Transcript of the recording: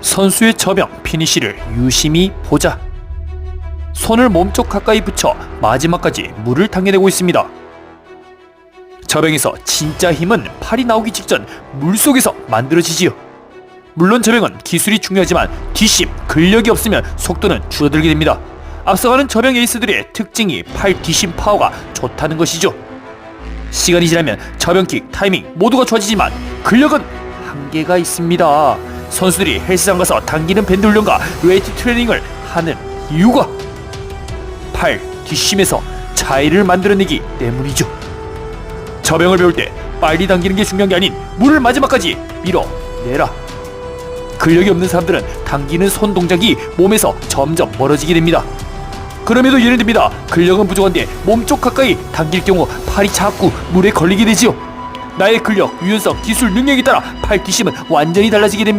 선수의 저병 피니쉬를 유심히 보자. 손을 몸쪽 가까이 붙여 마지막까지 물을 당겨내고 있습니다. 저병에서 진짜 힘은 팔이 나오기 직전 물속에서 만들어지지요. 물론 저병은 기술이 중요하지만 뒷심, 근력이 없으면 속도는 줄어들게 됩니다. 앞서가는 저병 에이스들의 특징이 팔 뒷심 파워가 좋다는 것이죠. 시간이 지나면 저병킥, 타이밍 모두가 좋아지지만 근력은 한계가 있습니다. 선수들이 헬스장 가서 당기는 밴드 훈련과 웨이트 트레이닝을 하는 이유가 팔 뒷심에서 차이를 만들어내기 때문이죠. 저병을 배울 때 빨리 당기는 게 중요한 게 아닌 물을 마지막까지 밀어내라. 근력이 없는 사람들은 당기는 손 동작이 몸에서 점점 멀어지게 됩니다. 그럼에도 예를 듭니다. 근력은 부족한데 몸 쪽 가까이 당길 경우 팔이 자꾸 물에 걸리게 되지요. 나의 근력, 유연성, 기술, 능력에 따라 팔 뒷심은 완전히 달라지게 됩니다.